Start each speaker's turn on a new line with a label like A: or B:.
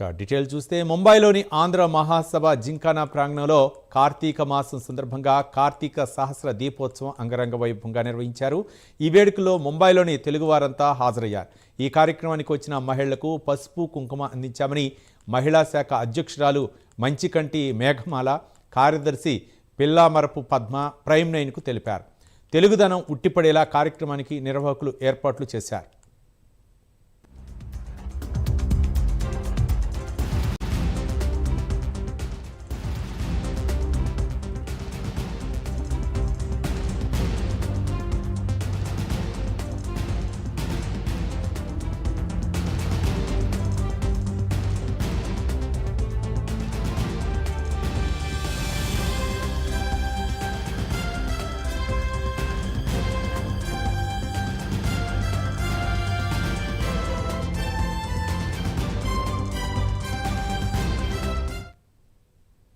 A: ఇక డీటెయిల్ చూస్తే ముంబైలోని ఆంధ్ర మహాసభ జింకానా ప్రాంగణంలో కార్తీక మాసం సందర్భంగా కార్తీక సహస్ర దీపోత్సవం అంగరంగ వైభవంగా నిర్వహించారు. ఈ వేడుకలో ముంబైలోని తెలుగువారంతా హాజరయ్యారు. ఈ కార్యక్రమానికి వచ్చిన మహిళలకు పసుపు కుంకుమ అందించామని మహిళా శాఖ అధ్యక్షురాలు మంచికంటి మేఘమాల కార్యదర్శి పిల్లామరపు పద్మ ప్రైమ్ నైన్కు తెలిపారు. తెలుగుదనం ఉట్టిపడేలా కార్యక్రమానికి నిర్వాహకులు ఏర్పాట్లు చేశారు.